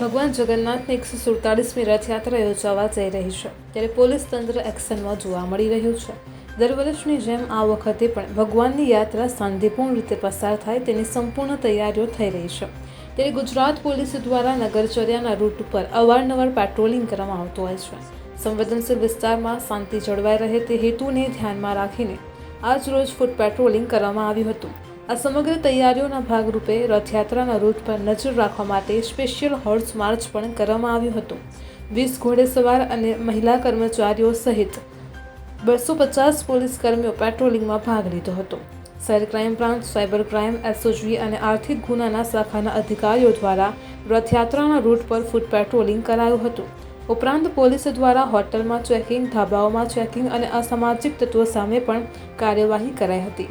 ભગવાન જગન્નાથની એકસો સુડતાલીસમી રથયાત્રા યોજાવા જઈ રહી છે. ત્યારે પોલીસ તંત્ર એક્શનમાં જોવા મળી રહ્યું છે. દર વર્ષની જેમ આ વખતે પણ ભગવાનની યાત્રા શાંતિપૂર્ણ રીતે પસાર થાય તેની સંપૂર્ણ તૈયારીઓ થઈ રહી છે. ત્યારે ગુજરાત પોલીસ દ્વારા નગરચર્યાના રૂટ ઉપર અવારનવાર પેટ્રોલિંગ કરવામાં આવતું હોય છે. સંવેદનશીલ વિસ્તારમાં શાંતિ જળવાઈ રહે તે હેતુને ધ્યાનમાં રાખીને આજ રોજ ફૂટ પેટ્રોલિંગ કરવામાં આવ્યું હતું. આ સમગ્ર તૈયારીઓના ભાગરૂપે રથયાત્રાના રૂટ પર નજર રાખવા માટે સ્પેશિયલ હોર્સ માર્ચ પણ કરવામાં આવ્યું હતું. વીસ ઘોડેસવાર અને મહિલા કર્મચારીઓ સહિત બસો પચાસ પોલીસ કર્મીઓ પેટ્રોલિંગમાં ભાગ લીધો હતો. શહેર crime branch cyber crime SOG અને આર્થિક ગુનાના શાખાના અધિકારીઓ દ્વારા રથયાત્રાના રૂટ પર ફૂટ પેટ્રોલિંગ કરાયું હતું. ઉપરાંત પોલીસ દ્વારા હોટલમાં ચેકિંગ ધાબાઓમાં ચેકિંગ અને અસામાજિક તત્વો સામે પણ કાર્યવાહી કરાઈ હતી.